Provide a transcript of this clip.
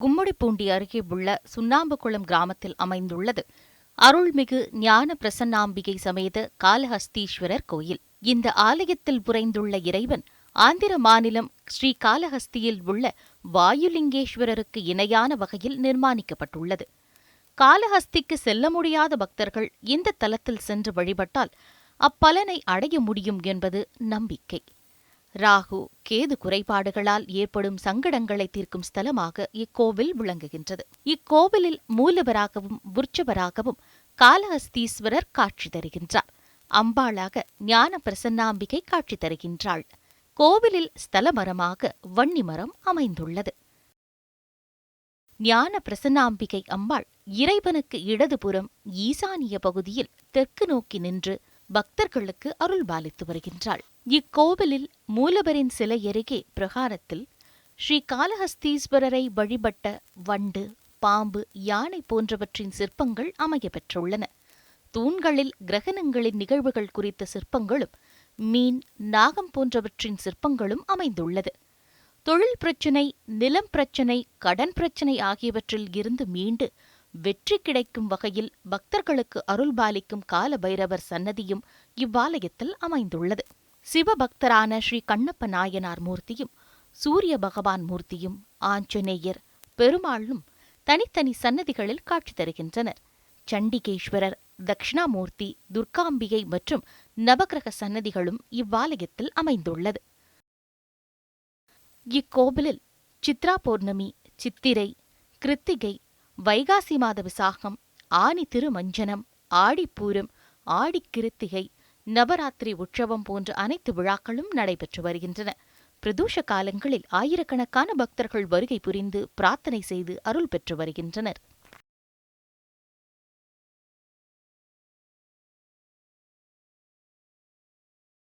கும்மிடிப்பூண்டி அருகே உள்ள சுண்ணாம்புக்குளம் கிராமத்தில் அமைந்துள்ளது. அருள்மிகு ஞான பிரசன்னாம்பிகை சமேத காளஹஸ்தீஸ்வரர் கோயில். இந்த ஆலயத்தில் புரைந்துள்ள இறைவன் ஆந்திர மாநிலம் ஸ்ரீ காலஹஸ்தியில் உள்ள வாயுலிங்கேஸ்வரருக்கு இணையான வகையில் நிர்மாணிக்கப்பட்டுள்ளது. காலஹஸ்திக்கு செல்ல முடியாத பக்தர்கள் இந்த தலத்தில் சென்று வழிபட்டால் அப்பலனை அடைய முடியும் என்பது நம்பிக்கை. ராகு கேது குறைபாடுகளால் ஏற்படும் சங்கடங்களை தீர்க்கும் ஸ்தலமாக இக்கோவில் விளங்குகின்றது. இக்கோவிலில் மூலவராகவும் உற்சவராகவும் காளஹஸ்தீஸ்வரர் காட்சி தருகின்றார். அம்பாளாக ஞான பிரசன்னாம்பிகை காட்சி தருகின்றாள். கோவிலில் ஸ்தலமரமாக வன்னிமரம் அமைந்துள்ளது. ஞான பிரசன்னாம்பிகை அம்பாள் இறைவனுக்கு இடதுபுறம் ஈசானிய பகுதியில் தெற்கு நோக்கி நின்று பக்தர்களுக்கு அருள்பாலித்து வருகின்றாள். இக்கோவிலில் மூலவரின் சிலை அருகே பிரகாரத்தில் ஸ்ரீ காலஹஸ்தீஸ்வரரை வழிபட்ட வண்டு பாம்பு யானை போன்றவற்றின் சிற்பங்கள் அமைய பெற்றுள்ளன. தூண்களில் கிரகணங்களின் நிகழ்வுகள் குறித்த சிற்பங்களும் மீன் நாகம் போன்றவற்றின் சிற்பங்களும் அமைந்துள்ளது. தொழில் பிரச்சினை நிலம் பிரச்சினை கடன் பிரச்சினை ஆகியவற்றில் இருந்து மீண்டு வெற்றி கிடைக்கும் வகையில் பக்தர்களுக்கு அருள்பாலிக்கும் கால பைரவர் சன்னதியும் இவ்வாலயத்தில் அமைந்துள்ளது. சிவபக்தரான ஸ்ரீ கண்ணப்ப நாயனார் மூர்த்தியும் சூரிய பகவான் மூர்த்தியும் ஆஞ்சநேயர் பெருமாளும் தனித்தனி சன்னதிகளில் காட்சி தருகின்றனர். சண்டிகேஸ்வரர் தக்ஷணாமூர்த்தி துர்காம்பிகை மற்றும் நவகிரக சன்னதிகளும் இவ்வாலயத்தில் அமைந்துள்ளது. இக்கோவிலில் சித்ரா பௌர்ணமி சித்திரை கிருத்திகை வைகாசி மாத விசாகம் ஆனி திருமஞ்சனம் ஆடிப்பூரம் ஆடிக்கிருத்திகை நவராத்திரி உற்சவம் போன்ற அனைத்து விழாக்களும் நடைபெற்று வருகின்றன. பிரதோஷ காலங்களில் ஆயிரக்கணக்கான பக்தர்கள் வருகை புரிந்து பிரார்த்தனை செய்து அருள் பெற்று வருகின்றனர்.